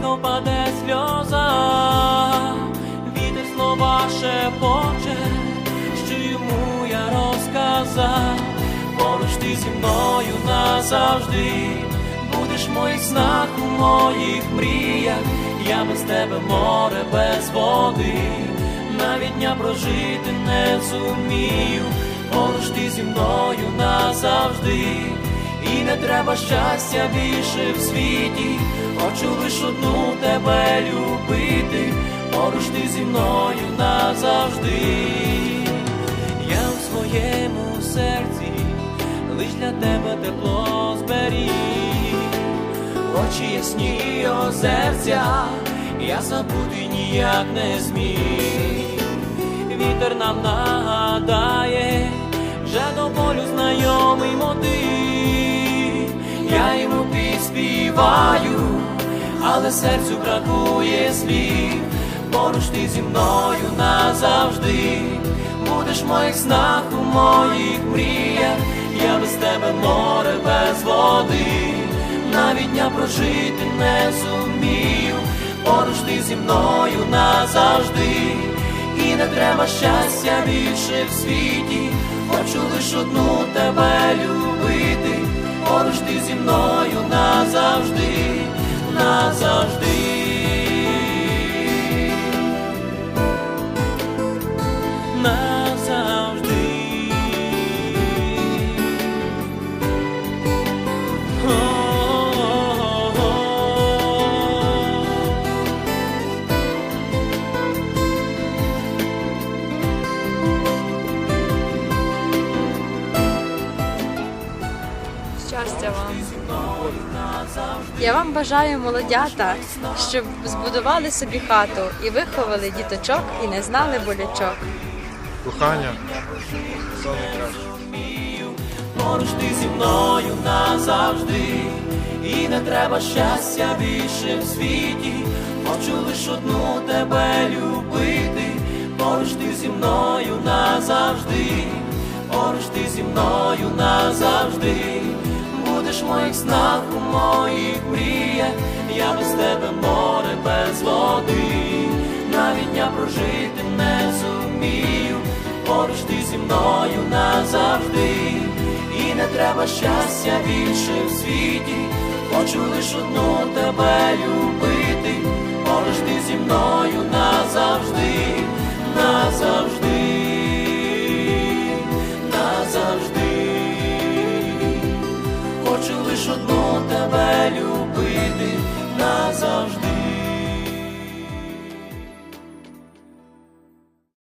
Тихо паде сльоза, вітер слова шепоче, що йому я розказав. Поруч ти зі мною назавжди будеш в моїх снах, у моїх мріях, я без тебе море без води, навіть дня прожити не зумію, поруч ти зі мною назавжди, і не треба щастя більше в світі, хочу лиш одну тебе любити, поруч ти зі мною назавжди, я в своєму серці лиш для тебе тепло зберіг, очі ясні озерця, я забути ніяк не зміг. Вітер нам нагадає, вже до болю знайомий мотив. Співаю, але серцю бракує слів. Поруч ти зі мною назавжди, будеш моїх снах, у моїх мріях, я без тебе море без води, навіть дня прожити не зумію, поруч ти зі мною назавжди, і не треба щастя більше в світі, хочу лиш одну тебе любити, поруч ти зі мною назавжди, назавжди. Щастя вам. Я вам бажаю, молодята, щоб збудували собі хату і виховали діточок і не знали болячок. Кохання, все найкраще. Поруч ти зі мною назавжди, і не треба щастя більше в світі, хочу лиш одну тебе любити, поруч ти зі мною назавжди, поруч ти зі мною назавжди, будеш в моїх снах, у моїх мріях, я без тебе море без води, навіть дня прожити не зумію, поруч ти зі мною назавжди, і не треба щастя більше в світі, хочу лиш одну тебе любити, поруч ти зі мною назавжди,